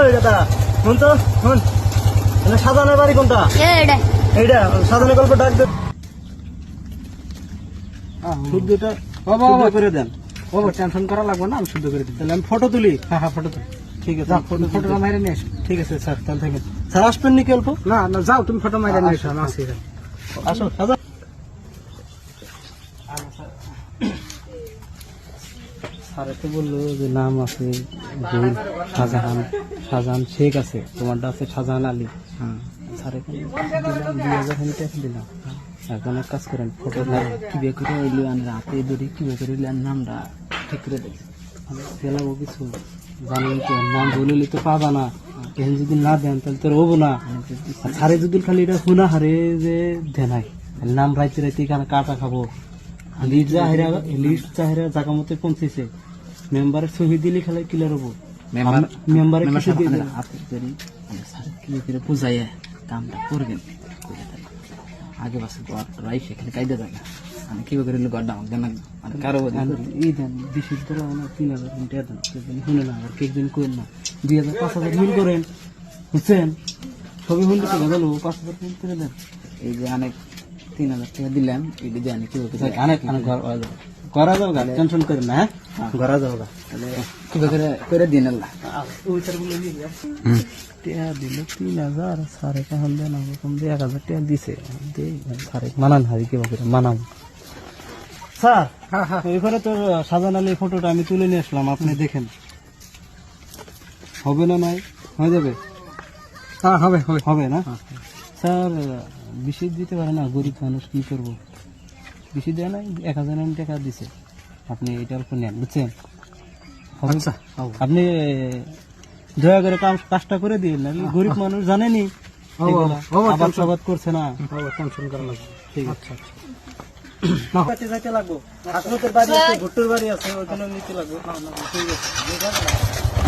ওই দাদা শুন তো শুন। সাজানের বাড়ি কোনটা? এইটা সাজানের গল্প ডাক দে। শুদ্ধটা শুদ্ধ করে দেন। বাবা টেনশন করা লাগবে না আমি শুদ্ধ করে দিই। তাহলে আমি ফটো তুলি। হ্যাঁ হ্যাঁ ফটো ঠিক আছে ফটো ফটোটা মাইরে নিয়ে আসো। ঠিক আছে স্যার তাহলে থাকেন। স্যার আসবেন নাকি অল্প? না না যাও তুমি ফটো মাইরে নিয়ে এসো আমি আসি। আসো। সাজা। স্যার তো বলল যে নাম আছে শাহজাহান শেখ আছে। তোমারটা আছে শাহজাহান আলী। স্যার এখানে দুই হাজার খানি টাকা দিলাম এখন এক কাজ করেন ফটো কি বে করে এলি আর রাতে ধরে কি বে করে এলি নামটা ঠিক করে দেবে। পেলাবো কিছু জানেন নাম বলিলে তো পাবা না। এখন যদি না দেন তাহলে তোর হব না। আর যদি খালি এটা শুনা হারে যে দেনাই নাম রাইতে রাইতে এখানে কাটা খাব। লিস্ট চাহিরা লিস্ট জায়গা মতো পৌঁছেছে। মেম্বারের ছবি দিলে খেলে ক্লিয়ার হব। মেম্বারের কিছু দিলে হাতে করি স্যার কি করে বুঝাইয়া কামটা করবেন আগে বাসে রাই সেখানে কায়দা জায়গা মানে কি করে মানে কারও এই দেন বিশুদ্ধ ধরো না তিন হাজার টাকা দেন। শুনে না আর কেকদিন করেন না। দুই হাজার পাঁচ হাজার মিল করেন বুঝছেন? সবই শুনতে তো গেল পাঁচ হাজার মিল করে দেন। এই যে অনেক তিন হাজার টাকা দিলাম এই যে জানি কি বলতে অনেক অনেক করা যাবে গা টেনশন করেন না হ্যাঁ? করা যাবে তাহলে করে করে দিন আল্লাহ। টিয়া দিল তিন হাজার সাড়ে দিয়ে এক হাজার দিছে। মানান হারি কি করে মানাম স্যার এখানে তো সাজান আলী ফটোটা আমি তুলে নিয়ে আসলাম আপনি দেখেন। হবে না নয় হয়ে যাবে? হ্যাঁ হবে হবে। হবে না? স্যার বেশি দিতে পারে না গরিব মানুষ কি করব? বেশি দেয় না এক হাজার টাকা দিছে। আপনি এটা অল্প নেন বুঝছেন? আচ্ছা। আপনি দয়া করে কাম কাজটা করে দিন না গরিব মানুষ জানেনি। সাবাদ করছে না। টেনশন করা লাগবে। ঠিক আচ্ছা আচ্ছা। আছে যাইতে লাগবো। বাড়ি আছে ভুট্টোর বাড়ি আছে ওইখানে নিতে লাগবে। ঠিক আছে।